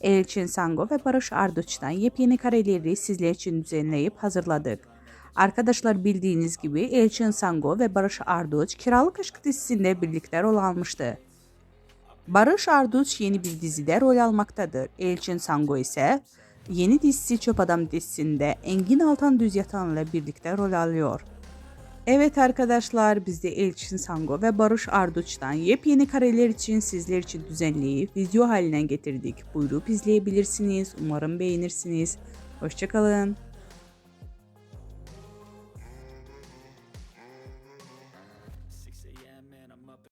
Elçin Sango ve Barış Arduç'tan yepyeni kareleri sizler için düzenleyip hazırladık. Arkadaşlar bildiğiniz gibi Elçin Sango ve Barış Arduç Kiralık Aşk dizisinde birlikte rol almıştı. Barış Arduç yeni bir dizide rol almaktadır. Elçin Sango ise yeni dizisi Çöp Adam dizisinde Engin Altan Düz Yatan'la birlikte rol alıyor. Evet arkadaşlar biz de Elçin Sango ve Barış Arduç'tan yepyeni kareler için sizler için düzenleyip video haline getirdik. Buyurup izleyebilirsiniz. Umarım beğenirsiniz. Hoşçakalın.